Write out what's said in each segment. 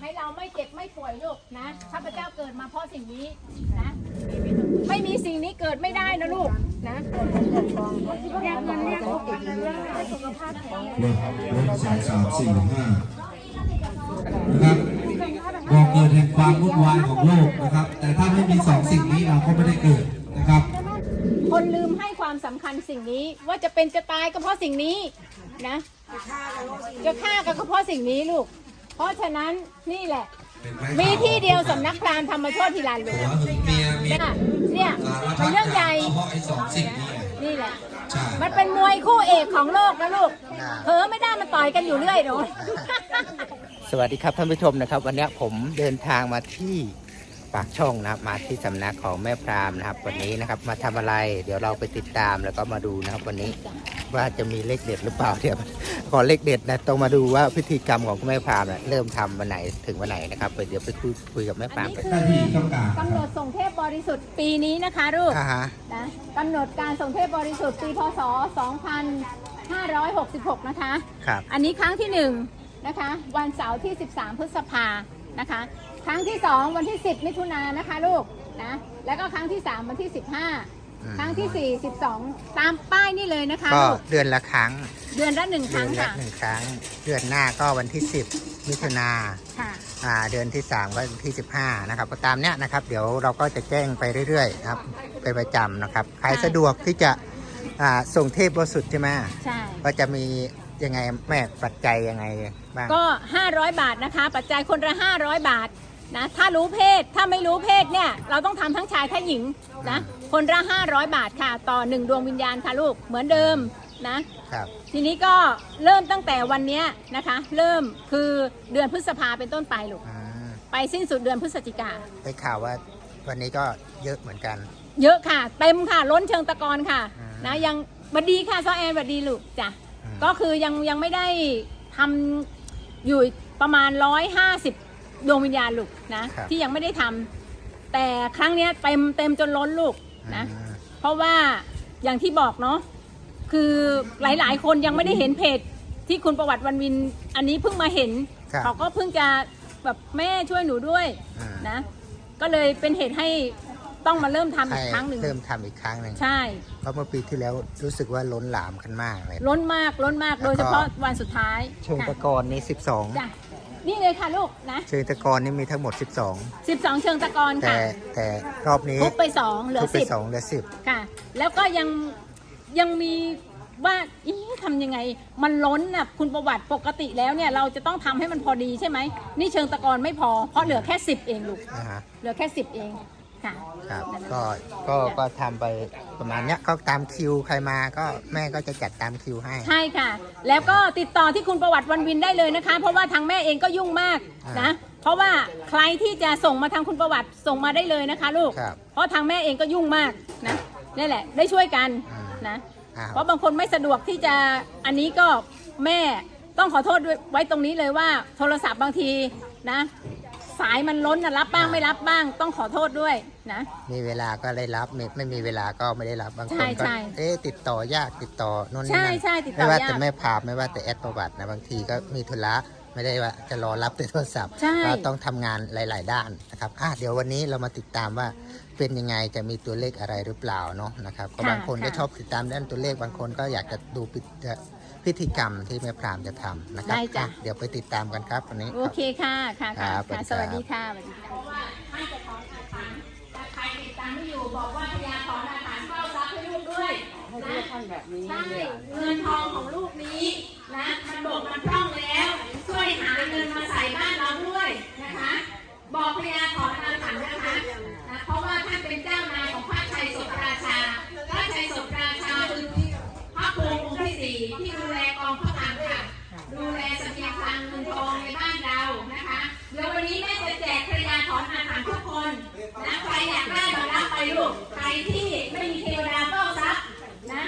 ให้เราไม่เจ็บไม่ป่วยลูกนะข้าพเจ้าเกิดมาเพราะสิ่งนี้นะ ไม่มีสิ่งนี้เกิดไม่ได้นะลูกนะเลขเลขสองสามสี่ห้านะครับบอกเกิดแห่งความวุ่นวายของโลกนะครับ แต่ถ้าไม่มีสองสิ่งนี้เราก็ไม่ได้เกิดนะครับ คนลืมให้ความสำคัญสิ่งนี้ว่าจะเป็นจะตายก็เพราะสิ่งนี้นะ จะฆ่าก็เพราะสิ่งนี้ลูก เพราะฉะนั้นนี่แหละ มีที่เดียวสำนักพราหมณ์ธรรมโชติทีลานหลวหังวหึงเมียมีเนี่ยเนี่ยสารพัมันดเรื่องใหญ่ก็เพราะไอ้สองสิ่งนี้ไงนี่แหละใช่มันเป็นมวยคู่เอกของโลกนะลูกเผลอไม่ได้มันต่อยกันอยู่เรื่อยหนูสวัสดีครับท่านผู้ชมนะครับ วันนี้ผมเดินทางมาที่ ปากช่องนะครับ มาที่สำนักของแม่พราหมณ์นะครับ วันนี้นะครับ มาทำอะไร เดี๋ยวเราไปติดตามแล้วก็มาดูนะครับ วันนี้ว่าจะมีเลขเด็ดหรือเปล่าเดี๋ยวขอเลขเด็ดนะต้องมาดูว่าพิธีกรรมของแม่พราหมณ์น่ะเริ่มทำวันไหนถึงวันไหนนะครับไปเดี๋ยวไปคุยคุยกับแม่พอัรานหมณ์นี้กันคือหน้าที่ต้องการนะกำคหนรับ ดส่งเทพบริสุทธิ์ปีนี้นะคะลูกอ่าฮะนะกำหนดการส่งเทพบริสุทธิ์ปีพศ 2566 นะคะ ครับ อันนี้ครั้งที่1นะคะ วันเสาร์ที่ 13 พฤษภานะคะ ครั้งที่2วันที่ 10 มิถุนายนนะคะลูกนะแล้วก็ครั้งที่3วันที่อืม15 ครั้งที่4 12ตามป้ายนี่เลยนะคะก็ลูกเดือนละครั้ง เดือนละหนึ่งคเดือรั้งนละค่ะหนึ่งครั้ง เดือนหน้าก็วันที่ 10 มิถุนาค่ะ อ่าเดือนที่ 3 ก็วันที่ 15 นะครับก็ตามเนี้ยนะครับ เดี๋ยวเราก็จะแจ้งไปเรื่อยๆนะครับเป็นประจำนะครับใครใช่สะดวกที่จะอ่าส่งเทพบริสุทธิ์ใช่ไหมใช่ ก็จะมียังไงแม่ปัจจัยยังไงบ้าง ก็ 500 บาทนะคะ ปัจจัยคนละ 500 บาท นะถ้ารู้เพศถ้าไม่รู้เพศเนี่ยเราต้องทำทั้งชายทั้งหญิงนะคนละ500 บาทค่ะ ต่อ1ดวงวิญญาณค่ะลูกเหมือนเดิมนะ ครับ ทีนี้ก็เริ่มตั้งแต่วันเนี้ยนะคะ เริ่มคือเดือนพฤษภาเป็นต้นไปลูกอืมไปสิ้นสุดเดือนพฤศจิกา ได้ข่าวว่าวันนี้ก็เยอะเหมือนกัน เยอะค่ะ เต็มค่ะ ล้นเชิงตะกอนค่ะ อืมนะยังบัดดีค่ะซอแอนบัดดีลูกจ้ะอืม ก็คือยังยังไม่ได้ทำอยู่ประมาณ 150 ดวงวิญญาณลูกนะที่ยังไม่ได้ทำแต่ครั้งเนี้ยเต็มเต็มจนล้นลูกนะอืมเพราะว่าอย่างที่บอกเนาะคือหลายๆ คนยังไม่ได้เห็นเพจที่คุณประวัติวันวิน อันนี้เพิ่งมาเห็น ครับเขาก็เพิ่งจะแบบแม่ช่วยหนูด้วยอืมนะ ก็เลยเป็นเหตุให้ต้องมาเริ่มทำอีให้กครั้งหนึ่ง เริ่มทำอีกครั้งหนึ่งใช่ เพราะเมื่อปีที่แล้วรู้สึกว่าล้นหลามกันมากเลย ล้นมากล้นมากแล้วก็ โดยเฉพาะวันสุดท้ายเชิงค่ะตะกอนนี่ จ้ะ นี่เลยค่ะลูกนะ12เชิงตะกอนนี่มีทั้งหมด 12เชิงตะกอน12แต่ค่ะ แต่รอบนี้ทุบไป2เหลือทุบไป10สองเหลือสิบค่ะ แล้วก็ยังยังมีว่าอีทำยังไง มันล้นน่ะคุณประวัติปกติแล้วเนี่ยเราจะต้องทำให้มันพอดีใช่ไหมนี่เชิงตะกอนไม่พอเพราะเหลือแค่ 10 เองลูก นะฮะเหลือแค่ 10 เอง ค่ะ ครับ ก็ก็ก็ทำไปประมาณเนี้ยก็ตามคิวใครมาก็แม่ก็จะจัดตามคิวให้ ใช่ค่ะ แล้วก็ติดต่อที่คุณประวัติวันวินได้เลยนะคะ เพราะว่าทางแม่เองก็ยุ่งมากนะ เพราะว่าใครที่จะส่งมาทางคุณประวัติส่งมาได้เลยนะคะ ลูก ครับ เพราะทางแม่เองก็ยุ่งมากนะนี่แหละ ได้ช่วยกันอืมนะอ้าวเพราะบางคนไม่สะดวกที่จะอันนี้ก็แม่ต้องขอโทษด้วยไว้ตรงนี้เลยว่าโทรศัพท์บางทีนะ สายมันล้นนะรับบ้างไม่รับบ้าง ต้องขอโทษด้วยนะ มีเวลาก็ได้รับไม่ไม่มีเวลาก็ไม่ได้รับบางคใช่นก็ใช่เอ๊ะติดต่อยากติดต่อโน่นนี่ใช่นั่นใช่ติดต่อไม่ว่าแต่ยากแม่พาไม่ว่าแต่แอดประวัตินะบางทีก็มีธุระไม่ได้ว่าจะรอรับแต่โทรศัพท์ใช่ก็ต้องทำงานหลาย ๆ ด้านนะครับอะเดี๋ยววันนี้เรามาติดตามว่าเป็นยังไงจะมีตัวเลขอะไรหรือเปล่าเนาะนะครับก็บางคนก็ชอบติดตามด้านตัวเลขบางคนก็อยากจะดูพิธี พิธีกรรมที่แม่พรามจะทำนะครับได้จ้ะอะเดี๋ยวไปติดตามกันครับวันนี้ โอเคค่ะค่ะค่ะครับค่ะสสวัวัสสดีดีครัค่ะบสวัสดีค่ะ ว่าท่านจะถอนอาถรรพ์ถ้าใครติดตามไม่อยู่บอกว่าพยาถอนอาถรรพ์เฝ้าทรัพย์ให้ลูกด้วยนะใช่เงินทองของลูกนี้นะมันบกมันพร่องแล้ว ช่วยหาเงินมาใส่บ้านเราด้วยนะคะ บอกพยาถอนอาถรรพ์นะคะนะเพราะว่าท่านเป็นเจ้านายของพระชัยสดราชา พระชัยสดราชาคือพระภูมิองค์ ที่สี่ที่ดูแลกองพระคลังค่ะ ดูแลเสบียงคลังเงินทองในบ้านเรานะคะ เดี๋ยววันนี้แม่จะแจกภรรยาถอนอาหารทุกคนนะใครอยากได้มารับไปลูก ใครที่ไม่มีเทวดาเฝ้าทรัพย์นะ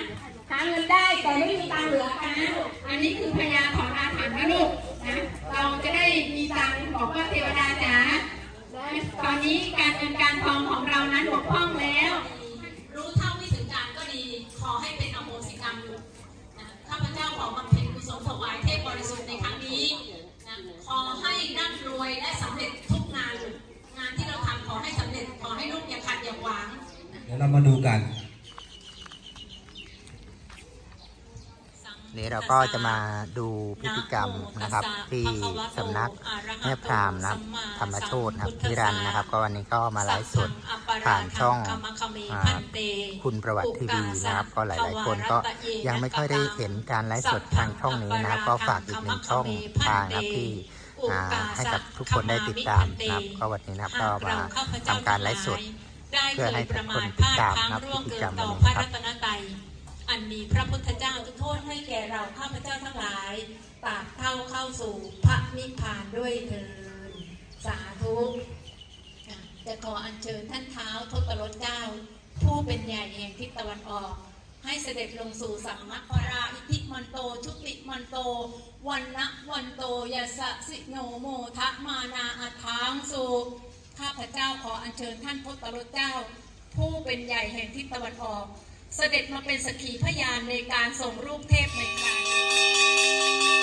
หาเงินได้แต่ไม่มีตังค์เหลือกันน ก็จะมาดูพิธีกรรมนะครับ ที่สำนักแม่พรามนะธรรมโชตนะครับที่รันนะครับ ก็วันนี้ก็มาไลฟ์สดผ่านช่องคุณประวัติทีวีนะครับ ก็หลาย ๆ คนก็ยังไม่ค่อยได้เห็นการไลฟ์สดทางช่องนี้นะครับก็ฝากอีกหนึ่งช่องทางนะครับที่ให้กับทุกคนได้ติดตามนะครับ ก็วันนี้นะครับก็มาทำการไลฟ์สดเพื่อให้ทุกคนติดตามนะครับพฤติกรรมต่อวันพนี้ระครับตนตรัย อันมีพระพุทธเจ้าทุกโทษให้แก่เราข้าพเจ้าทั้งหลายตาบเท่าเข้าสู่พระนิพพานด้วยเถิดสาธุจะขออัญเชิญท่านเท้าทศรถเจ้า ผู้เป็นใหญ่แห่งทิศตะวันออก ให้เสด็จลงสู่สัมมัคคราอิทิมันโตชุติมันโต วันนะวันโตยาสะสิโนโมทะมานาอัทางสุข้าพเจ้าขออัญเชิญท่านทศรถเจ้า ผู้เป็นใหญ่แห่งทิศตะวันออก เสด็จมาเป็นสกขีพยานในการส่งรูปเทพในครั้งนี้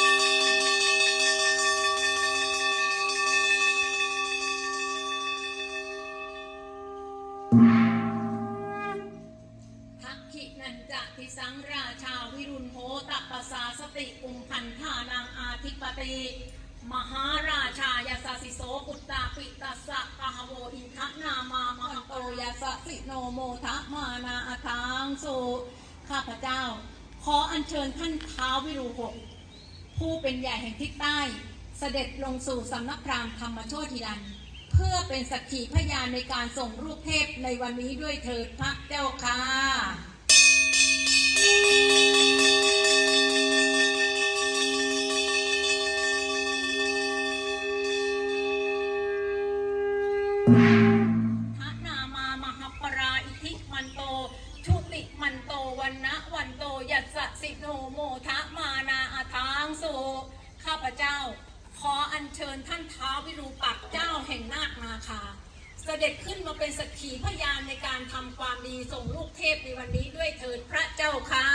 ทักขินันจะทิสังราชาวิรุณโหตปปสาสติอุมพันธานางอาธิปติ มหาราชายาสสิโสปุตตาปิตัสสะกหโวอินทนามามหันโตยาสสิโนโมทะมานาอาทาง สุข้าพเจ้า ขออัญเชิญท่านท้าววิรูหกผู้เป็นใหญ่แห่งทิศใต้ เสด็จลงสู่สำนักพราหมณ์ธรรมโชติรัน เพื่อเป็นสักขีพยานในการส่งรูปเทพในวันนี้ด้วยเถิดพระเจ้าค่ะทะนามามหปราอิทิมันโตชุ ติมันโตวันนะวันโตยัสสะสิโนโมทะมานาอาทางโสข้าพเจ้า ขออัญเชิญท่านท้าววิรูปักษ์เจ้าแห่งนาคนาคา เสด็จขึ้นมาเป็นสักขีพยานในการทำความดีส่งลูกเทพในวันนี้ด้วยเถิดพระเจ้าค่ะ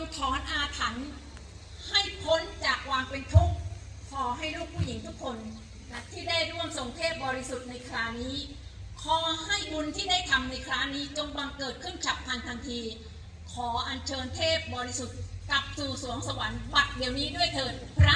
งถอนอาถรรพ์ให้พ้นจากความเป็นทุกข์ ขอให้ลูกผู้หญิงทุกคนนะที่ได้ร่วมส่งเทพบริสุทธิ์ในครานี้ ขอให้บุญที่ได้ทำในครานี้จงบังเกิดขึ้นฉับพลันทันที ขออัญเชิญเทพบริสุทธิ์กลับสู่สวงสวรรค์บัดเดี๋ยวนี้ด้วยเถิดพระเจ้า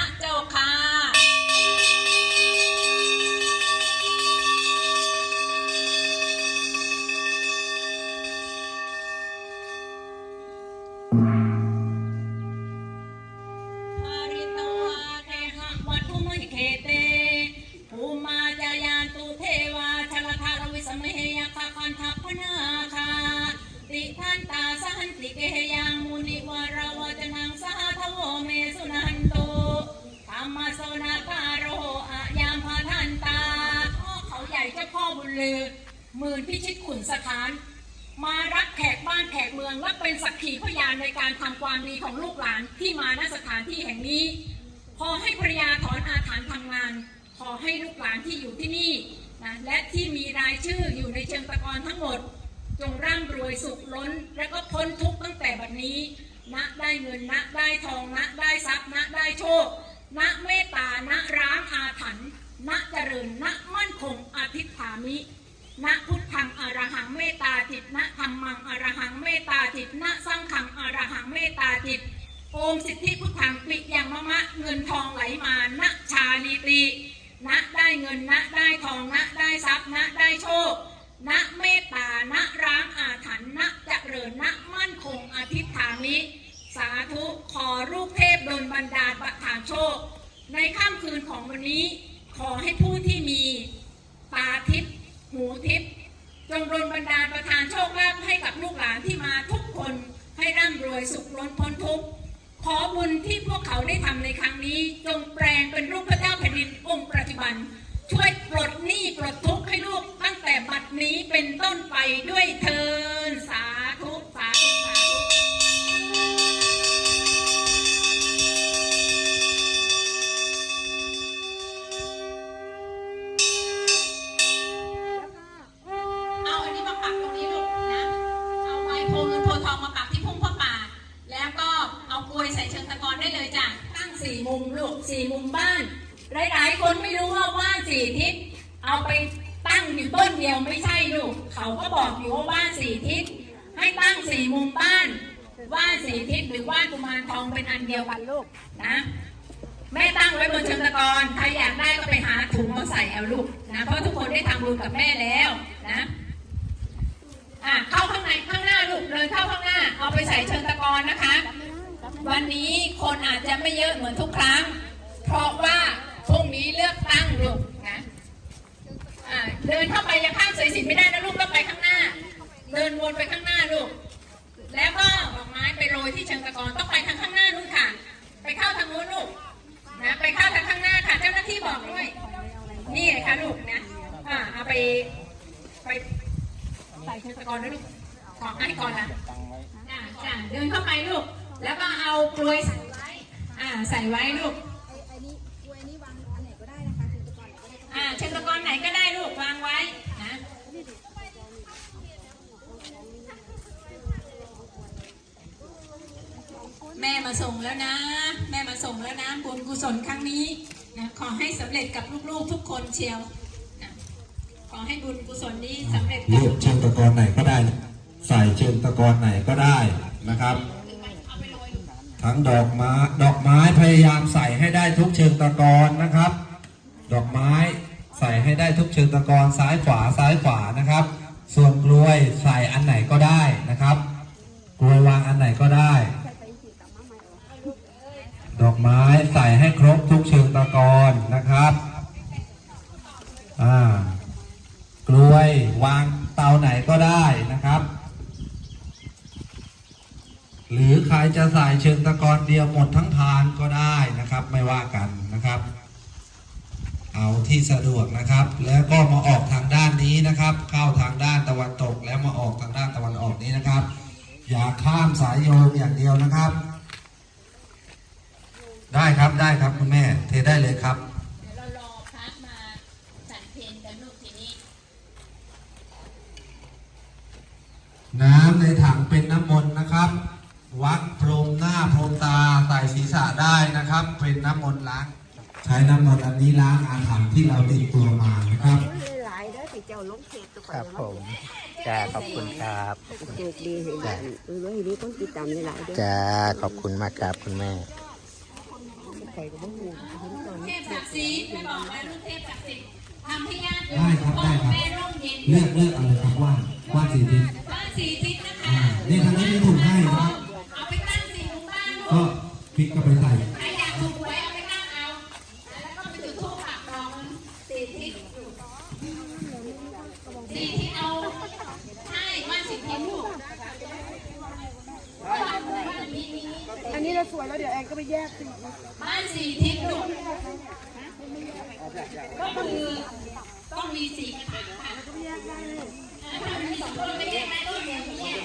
ค่ะ ด จงร่ำรวยสุขล้น และก็พ้นทุกข์ตั้งแต่บัดนี้ณได้เงินณได้ทองณได้ทรัพย์ณได้โชคณเมตตาณร้างอาถรรพ์ณเจริญณมั่นคงอธิษฐามิณพุทธังอรหังเมตตาจิตณธรรมังอรหังเมตตาจิตณสังขังอรหังเมตตาจิตโอมสิทธิพุทธังปิยังมะมะเงินทองไหลมาณชาลีตีณได้เงินณได้ทองณได้ทรัพย์ณได้โชค ณเมตตาณร้างอาถรรพ์ณเจริญณมั่นคงอธิษฐามิสาธุขอลูกเทพดลบันดาลประทานโชค ในค่ำคืนของวันนี้ ขอให้ผู้ที่มีตาทิพย์หูทิพย์จงรนบันดาลประทานโชคลาภให้กับลูกหลานที่มาทุกคนให้ร่ำรวยสุขล้นพ้นทุกข์ขอบุญที่พวกเขาได้ทำในครั้งนี้ จงแปลงเป็น สีทิศหรือบ้านกุมารทองเป็นอันเดียวกันลูกนะแม่ตั้งไว้บนเชิงตะกอนใครอยากได้ก็ไปหาถุงมาใส่เอาลูกนะเพราะทุกคนได้ทำบุญกับแม่แล้วนะอะเข้าข้างในข้างหน้าลูกเดินเข้าข้างหน้า เอาไปใส่เชิงตะกอนนะคะ วันนี้คนอาจจะไม่เยอะเหมือนทุกครั้ง เพราะว่าพรุ่งนี้เลือกตั้งลูกนะะเดินเข้าไปยังข้ามสายสินไม่ได้นะลูกต้องไปข้างหน้า เดินวนไปข้างหน้าลูก แล้วก็ดอกไม้ไปโรยที่เชิงตะกอนต้องไปทางข้างหน้านู่นค่ะ ไปเข้าทางนู้นลูกนะไปเข้าทางข้างหน้าค่ะ เจ้าหน้าที่บอกด้วย นี่เลยค่ะลูกนะอ่าเอาไปไปใส่เชิงตะกอนด้วยลูกขอให้ก่อนละจ้าจ้าเดินเข้าไปลูก แล้วก็เอากลวยใส่ไว้อ่าใส่ไว้ลูกไอ้นี่กล้วยนี่วางอันไหนก็ได้นะคะถึงตะกอนไหนก็ได้อ่าเชิงตะกอนไหนก็ได้ลูกวางไว้นะ แม่มาส่งแล้วนะ แม่มาส่งแล้วนะบุญกุศลครั้งนี้นะขอให้สำเร็จกับลูกๆทุกคนเชียวนะขอให้บุญกุศลนี้สำเร็จกับเลือกเชิงตะกอนไหนก็ได้ ใส่เชิงตะกอนไหนก็ได้นะครับ ทั้งดอกไม้ดอกไม้พยายามใส่ให้ได้ทุกเชิงตะกอนนะครับ ดอกไม้ใส่ให้ได้ทุกเชิงตะกอนซ้ายขวาซ้ายขวานะครับ ส่วนกล้วยใส่อันไหนก็ได้นะครับ กล้วยวางอันไหนก็ได้ ดอกไม้ใส่ให้ครบทุกเชิงตะกอนนะครับอ่ากล้วย วางเตาไหนก็ได้นะครับ หรือใครจะใส่เชิงตะกอนเดียวหมดทั้งพานก็ได้นะครับ ไม่ว่ากันนะครับ เอาที่สะดวกนะครับ แล้วก็มาออกทางด้านนี้นะครับ เข้าทางด้านตะวันตกแล้วมาออกทางด้านตะวันออกนี้นะครับ อย่าข้ามสายโยงอย่างเดียวนะครับ ครับได้ครับคุณแม่ เทได้เลยครับเดี๋ยวเรารอพระมาฉันเพลกันลูกทีนี้ น้ำในถังเป็นน้ำมนต์นะครับ วัดพรมหน้าพรมตาใส่ศีรษะได้นะครับ เป็นน้ำมนต์ล้าง ใช้น้ำมนต์อันนี้ล้างอาถรรพ์ที่เราติดตัวมานะครับ หลายเด้อสิเจ้าลงเขตตัวครับผมจ้าขอบคุณครับโชคดีเห็นไหมเออว่าเห็นนี้ต้องติดตามหลายๆเด้อ จ้าขอบคุณมากครับคุณแม่ ใครก็บ่ฮู้เห็นตอนเทพศักดิ์สิทธิ์ไม่บอกว่าลูกเทพศักดิ์สิทธิ์ทำให้ญาติโยได้มครับพ่อได้ครับแม่ร่มเย็นเลือกเลือกเอาเลยครับว่าว่าสีทิศบ้านสีทิศนะคะอ่านี่ทางนี้มีถุงให้นะครับเอาไปตั้งสี่มุมบ้านลูก็กพลิกก็ไปใส่ แยกสิบ้านสี่ทิศกก็คือต้องมีสี่กระถางค่ะถ้ามีสองคนไม่แยกได้ก็เดียวแยก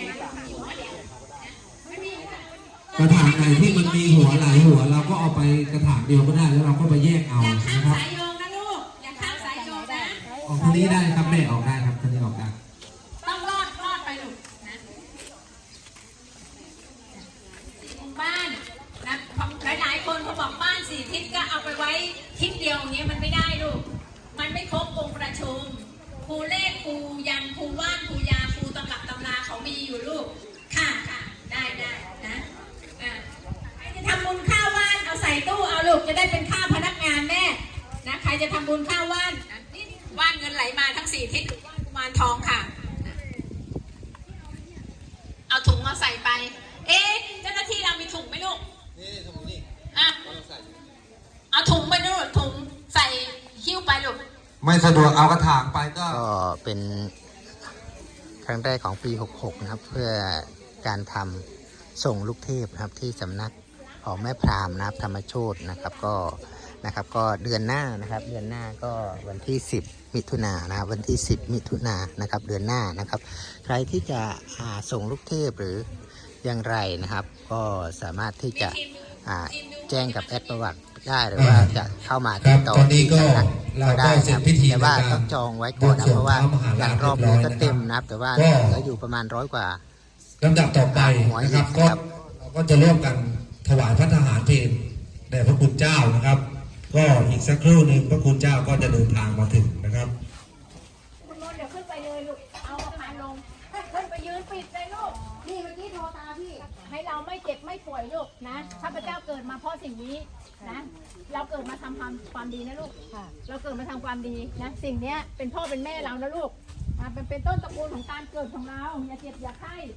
หัวเดียวกระถางไหนที่มันมีหัวหลายหัว เราก็เอาไปกระถางเดียวก็ได้แล้วเราก็ไปแยกเอาอย่าข้ามสายโยงนะลูกอย่าข้ามสายโยงนะออกทางนี้ได้ครับแม่ออกได้ครับทางนี้ออกได้ ต้องรอดรอดไปลูกนะมุมบ้านนะหลายหลายๆคนเขาบอกบ้านสี่ทิศก็เอาไปไว้ทิศเดียวอย่างเงี้ยมันไม่ได้ลูก มันไม่ครบองค์ประชุมครูเลขครูยันครูว่านครูยาครูตำรับตำราเขามีอยู่ลูก ค่ะค่ะได้ได้นะอ่าใครจะทำบุญข้าวว่านเอาใส่ตู้เอาลูกจะได้เป็นค่าพนักงานแม่นะใครจะทำบุญข้าวว่านอะนี่ว่านเงินไหลมาทั้งสี่ทิศหรือว่านกุมารทองค่ะ เอาถุงมาใส่ไป เอ๊ะเจ้าหน้าที่เรามีถุงไหมลูกนี่ถุงนี่อะเอาถุงไปนู่นถุงใส่หิ้วไปลูกไม่สะดวกเอากระถางไปก็ก็เป็นครั้งแรกของปี 66 นะครับ เพื่อการทำส่งลูกเทพนะครับที่สำนักของแม่พรามนะครับธรรมโชตนะครับก็ นะครับ ก็เดือนหน้านะครับ เดือนหน้าก็วันที่ 10 มิถุนายนนะครับวันที่ 10 มิถุนายนนะครับ เดือนหน้านะครับ ใครที่จะอ่าส่งลูกเทพหรืออย่างไรนะครับ ก็สามารถที่จะอ่าแจ้งกับแอดประวัติได้หรือว่าจะเข้ามาติดต่อครับตอนนี้ก็ที่สำนัเราก็ได้เสร็นะจครับพิธีแต่ว่าในการต้องจองไว้ก่อนนะเพราะว่าบวงสรวงพระมหาอย่างรอบนี้ก็เต็มนะครับ แต่ว่าก็เหลืออยู่ประมาณร้อยกว่าลำดับต่อไปนะครับหัวหินก็ครับเราก็จะร่วมกันถวายพระทหารเพลแด่พระคุณเจ้านะครับ ก็อีกสักครู่หนึ่งพระคุณเจ้าก็จะเดินทางมาถึงนะครับคุณนนท์เดี๋ยวขึ้นไปเลยลูก เอากระพานลง ขึ้นไปยืนปิดเลยลูก นี่เมื่อกี้โทรตามพี่ ให้เราไม่เจ็บไม่ป่วยลูกนะข้าพเจ้าเกิดมาเพราะสิ่งนี้นะ เราเกิดมาทำความความดีนะลูก เราเกิดมาทำความดีนะ สิ่งเนี้ยเป็นพ่อเป็นแม่เรานะลูกอะเป็นเป็นต้นตระกูลของการเกิดของเรา อย่าเจ็บอย่าไข้นะ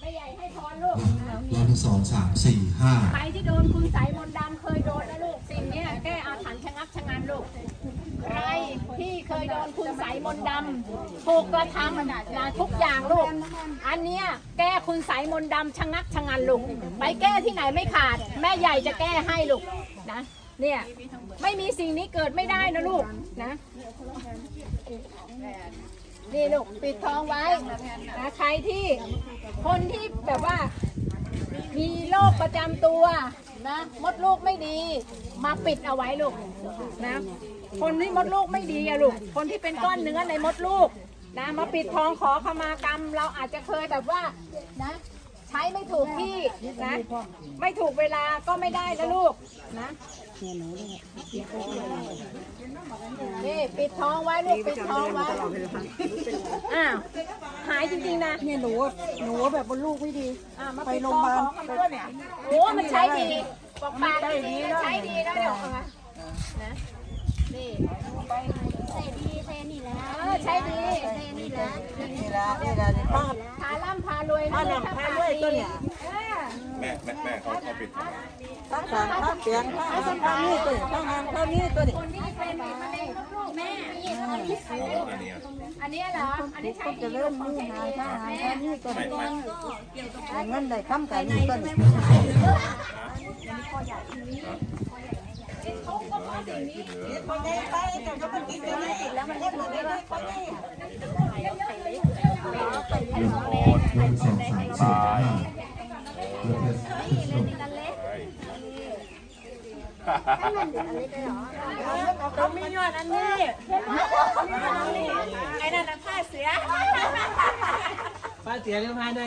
แม่ใหญ่ให้พรลูกนะรอบที่สองสามสี่ห้าใครที่โดนคุณใสยมนต์ดำเคยโดนนะลูกสิ่งเนี้ยแก้อาถรรพ์ชะงักชะงันลูก ใครที่เคยโดนคุณใสยมนต์ดำถูกกระทำนะทุกอย่างลูก อันเนี้ยแก้คุณใสยมนต์ดำชะงักชะงันลูก ไปแก้ที่ไหนไม่ขาด แม่ใหญ่จะแก้ให้ลูกนะเนี่ยไม่มีสิ่งนี้เกิดไม่ได้นะลูกนะ นี่ลูกปิดทองไว้นะใครที่คนที่แบบว่า มีโรคประจำตัวนะ มดลูกไม่ดี มาปิดเอาไว้ลูกนะ คนที่มดลูกไม่ดีอะลูก คนที่เป็นก้อนเนื้อในมดลูกนะมาปิดทองขอขมากรรม เราอาจจะเคยแบบว่านะใช้ไม่ถูกที่นะ ไม่ถูกเวลาก็ไม่ได้นะลูกนะ นี่ปิดท้องไว้ลูกปิดท้องไว้ อ้าว หายจริงๆนะ เนี่ยหนูหนูแบบบนลูกไม่ดี ไปโรงพยาบาลของมันด้วยเนี่ยโอ้มันใช้ดีบอกปากดีใช้ดีแล้วเดี๋ยวอามานะนี่เซดีเซนี่และเออใช้ดีเซนี่แหละนี่และนี่ละนี่ป้าพาล่ำพารวยนะพาล่ำพารวยตัวเนี่ย แม่แม่แม่เขาเขาปิดป้าสารป้าเปลี่ยนป้าอาป้านี่ตัวนี้ป้างานป้านี่ตัวนี้คนที่เป็นมะเร็งลูกแม่ อันนี้เหรอ อันนี้ใช้จะดีเริ่มขอมืงอใช้หาดีทหารป้านี่ตัวนี้เงินได้คำกันนี่ตัวนี้หนึ่งสองสามสี่ห้า เรามียอดอันนี้ไอ้นั่นน่ะผ้าเสือป้าเสียเรื่องพาได้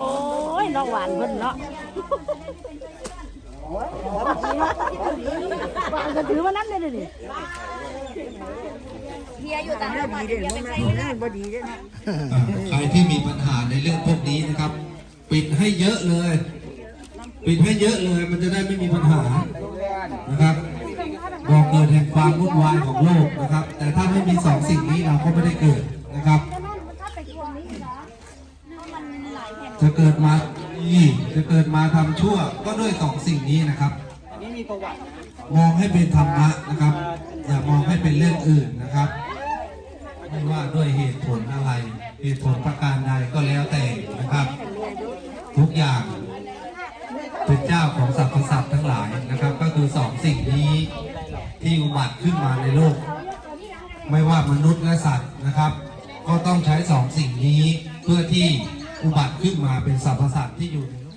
โอ้ยน้องหวานเพิ่นเนาะหวานก็ถือว่านั้นเลยดิเฮียอยู่ต่างจังหวัดดีเด่นมากนี่บ่ดีเด่นอ่าใครที่มีปัญหาในเรื่องพวกนี้นะครับ ปิดให้เยอะเลย ปิดให้เยอะเลยมันจะได้ไม่มีปัญหานะครับ บอกเกิดแห่งความวุ่นวายของโลกนะครับ แต่ถ้าไม่มีสองสิ่งนี้เราก็ไม่ได้เกิดนะครับ จะเกิดมาดีจะเกิดมาทำชั่วก็ด้วยสองสิ่งนี้นะครับมองให้เป็นธรรมะนะครับ อย่ามองให้เป็นเรื่องอื่นนะครับไม่ว่าด้วยเหตุผลอะไร เหตุผลประการใดก็แล้วแต่นะครับ ทุกอย่างเป็นเจ้าของสรรพสัตว์ทั้งหลายนะครับ ก็คือสองสิ่งนี้ ที่อุบัติขึ้นมาในโลก ไม่ว่ามนุษย์และสัตว์นะครับ ก็ต้องใช้สองสิ่งนี้เพื่อที่อุบัติขึ้นมาเป็นสรรพสัตว์ที่อยู่ในโลก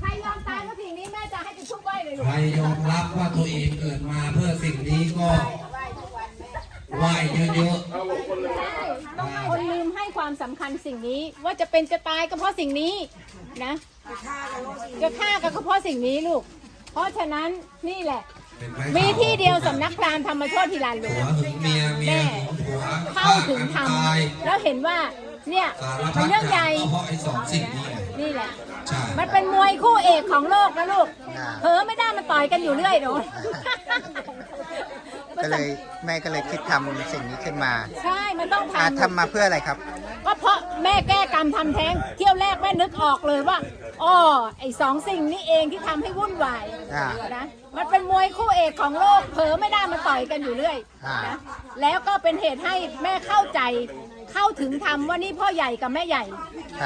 ใครยอมตายเพราะสิ่งนี้แม่จะให้จุดชุบไหว้เลยลูใคกรยอมรับว่าตัวเองเกิดมาเพื่อสิ่งนี้ก็ ไหว้เยอะต้องคนลืมให้ความสำคัญสิ่งนี้ ว่าจะเป็นจะตายก็เพราะสิ่งนี้นะ จะฆ่าก็เพราะสิ่งนี้ลูก เพราะฉะนั้นนี่แหละๆเป็นไหมีที่เดียวสำนักพราหมณ์ธรรมโชติทีลานหลผัววง หึงเมียเมียหึงผัวเข้าถึงธรรมตายแล้วเห็นว่าเนี่ยสารมัพันดเรื่องใหญ่ก็เพราะไอ้สองสิ่งนี้ไงนี่แหละ ใช่มันเป็นมวยคู่เอกของโลกนะลูกอ่าเผลอไม่ได้มันต่อยกันอยู่เรื่อยโดน ก็เลยแม่ก็เลยคิดทำสิ่งนี้ขึ้นมาใช่มันต้องอ่าทำทำมาเพื่ออะไรครับ ก็เพราะแม่แก้กรรมทำแท้ง เที่ยวแรกแม่นึกออกเลยว่าอ๋อไอ้สองสิ่งนี้เองที่ทำให้วุ่นวายอ่านะมันเป็นมวยคู่เอกของโลก เผลอไม่ได้มันต่อยกันอยู่เรื่อยอ่าน นะแล้วก็เป็นเหตุให้แม่เข้าใจเข้าถึงธรรมว่านี่พ่อใหญ่กับแม่ใหญ่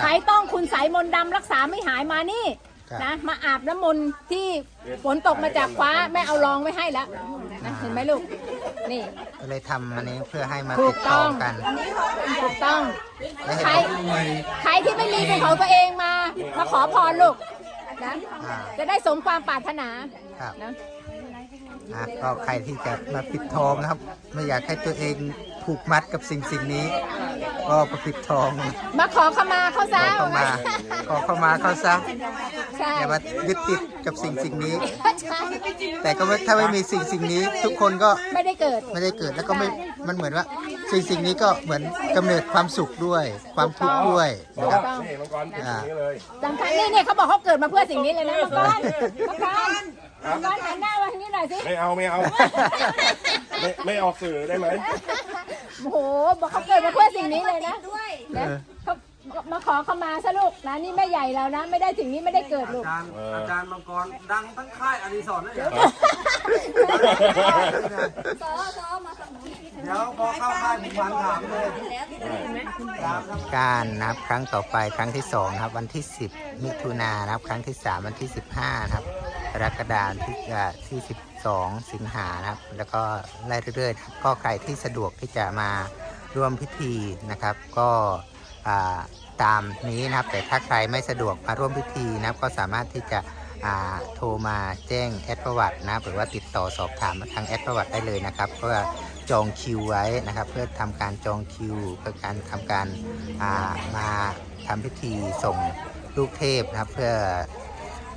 ใครต้องคุณสายมนต์ดำรักษาไม่หายมานี่ครับ นะมาอาบน้ำมนต์ที่ฝนตกมาจากฟ้าแม่เอารองไว้ให้แล้ว นะเห็นไหมลูก นี่ก็เลยทำอันนี้เพื่อให้มาถูติกดต่อต้องกัน ถูกต้อง และเห็นใครบอกใครที่ไม่มีเป็นของตัวเองมา มาขอพรลูกนะ อ่า จะได้สมความปรารถนาครับ นะ อะก็ใครที่จะมาปิดทองนะครับ ไม่อยากให้ตัวเอง ผูกมัดกับสิ่งสิ่งนี้ ก็มาปิดทองมาขอขมาเขาขซะอเข้ามาขอเข้ามาเขาซะใช่อย่ามายึดติดกับสิ่งสิ่งนี้ ใช่แต่ก็ไม่ถ้าไม่มีสิ่งสิ่งนี้ ทุกคนก็ไม่ได้เกิด ไม่ได้เกิดแล้วก็ไม่มันเหมือนว่า สิ่งสิ่งนี้ก็เหมือนกำเนิดความสุขด้วย ความทุกข์ด้วยนะครับต้องนี่มังกรเป็นอย่างนี้เลย สำคัญนี่เนี่ยเขาบอกเขาเกิดมาเพื่อสิ่งนี้เลยนะมังกรมังกร มังกรหันหน้ามาทางนี้หน่อยสิไม่เอาไม่เอา ไม่ไม่ออกสื่อได้ไหมโอ้โหบอกเขาเกิดมาเพื่อสิ่งนี้เลยนะนะเขามาขอขมาซะลูกนะนี่แม่ใหญ่แล้วนะ ไม่ได้สิ่งนี้ไม่ได้เกิดลูก อาจารย์อาจารย์มังกรดังทั้งค่ายอดิศรนั่นเองเดี๋ยวพอเข้าค่ายผมฟันถามเลยการนะครับครั้งต่อไปครั้งที่สองนะครับ วันที่ 10 มิถุนายนนะครับ ครั้งที่ 3 วันที่ 15นะครับ กรกฎาคมที่12สิงหานะครับ แล้วก็ไล่เรื่อยๆครับก็ใครที่สะดวกที่จะมาร่วมพิธีนะครับ ก็ตามนี้นะครับ แต่ถ้าใครไม่สะดวกมาร่วมพิธีนะครับ ก็สามารถที่จะโทรมาแจ้งแอดประวัตินะหรือว่าติดต่อสอบถามทางแอดประวัติได้เลยนะครับเพื่อจองคิวไว้นะครับ เพื่อทำการจองคิว เพื่อการทำการามาทำพิธีส่งลูกเทพนะครับ เพื่อ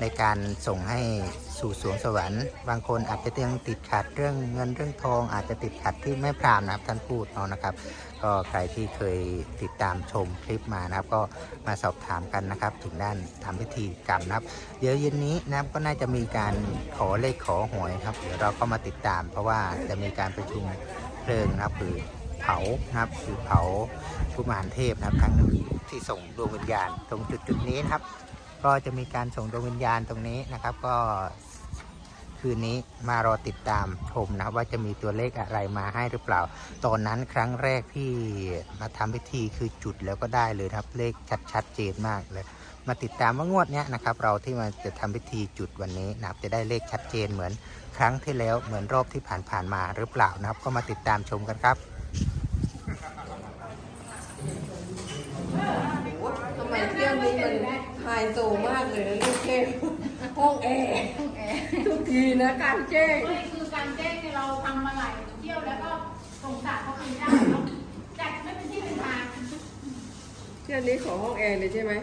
ในการส่งให้สู่สวงสวรรค์ บางคนอาจจะยังติดขัดเรื่องเงินเรื่องทอง อาจจะติดขัดที่แม่พรามนะครับท่านพูดเนาะนะครับ ก็ใครที่เคยติดตามชมคลิปมานะครับ ก็มาสอบถามกันนะครับ ถึงด้านทำพิธีกรรมนะครับ เดี๋ยวเย็นนี้นะครับก็น่าจะมีการขอเลขขอหวยครับ เดี๋ยวเราก็มาติดตาม เพราะว่าจะมีการประชุมเพลิงนะครับคือเผานะครับคือเผากุมารเทพนะครับครั้งที่ส่งดวงวิญญาณ ตรงจุดจุดๆนี้นะครับ ก็จะมีการส่งดวงวิญญาณตรงนี้นะครับ ก็คืนนี้มารอติดตามชมนะว่าจะมีตัวเลขอะไรมาให้หรือเปล่า ตอนนั้นครั้งแรกที่มาทำพิธีคือจุดแล้วก็ได้เลยครับเลขชัดชัดเจนมากเลย มาติดตามว่างวดเนี้ยนะครับ เราที่มาจะทำพิธีจุดวันนี้นะครับจะได้เลขชัดเจนเหมือนครั้งที่แล้วเหมือนรอบที่ผ่านๆมาหรือเปล่านะครับ ก็มาติดตามชมกันครับ ทำไมเที่ยวนี้มันไฮ โซมากเลยนะลูกเจ้ห้องแอร์ทุกทีนะการเจ้ไม่คือการแจ้งเนี่ยเราทำมาหลายเที่ยวแล้วก็สงสารเขาคืนได้เนาะจัดไม่เป็นที่เป็นทางเที่ยวนี้ขอห้องแอร์เลยใช่ไหม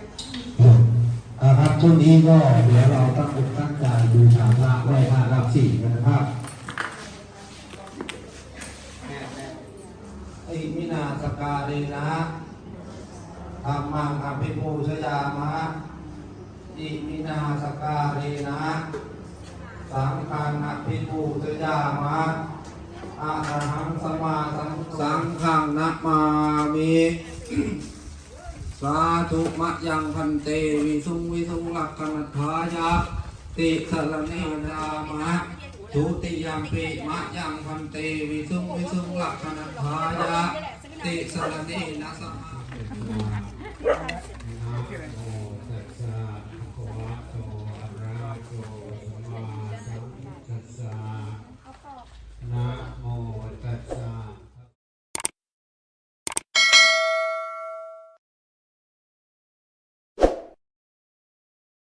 อ่าครับช่วงนี้ก็เดี๋ยวเราตั้งอกตั้งใจดูชาพระไหว้พระรับสี่กันนะครับอิมินาสการเรนะธรรมังอภิปูชยามะ อิมินาสการเรนะสังฆังอภิปูชยามะอะระหังสมาสัมพุทโธสังฆังนะมามิสาธุมะยังพันเตวิสุงวิสุงลักขณทายะติสรณเนนามะทุติยมปิมะยังพันเตวิสุงวิสุงลักขณทายะติสรณเนนะสมะ